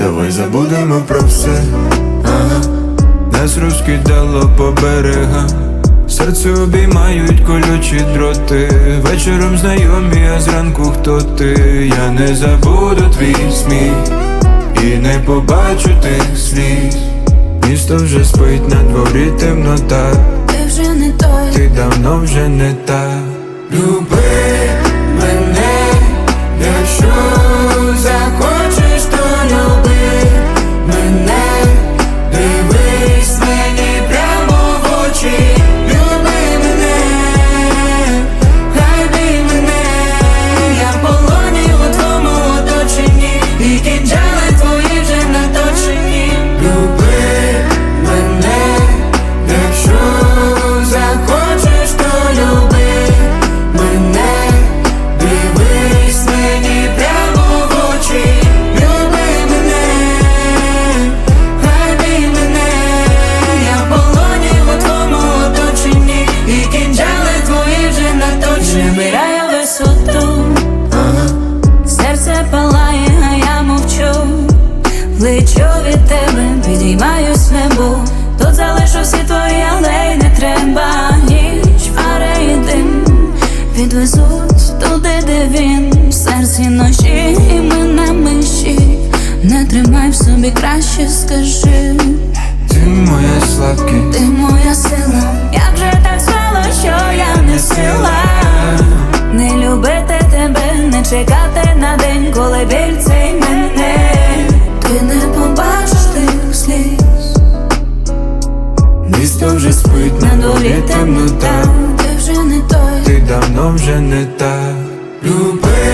ми забудемо про все. Ага. Нас розкидало по берегам. Серце обіймають колючі дроти. Вечором знайомі, а зранку хто ти? Я не забуду твій сміх і не побачу тих сліз. Місто вже спить на дворі темнота. Ти вже не той, Ти давно вже не та. Люби набирає висоту, серце палає, а я мовчу. Лечу від тебе, підіймаюсь в небо. Тут залишу всі твої алеї, не треба ніч, фари і дим Відвезуть туди, де він. В серці ночі, і ми на межі. Не тримай в собі краще, скажи, чекати на день, коли біль цей мене, ти не побачиш тих сліз. Місто вже спить на долі темнота, ти вже не той, ти давно вже не та люби.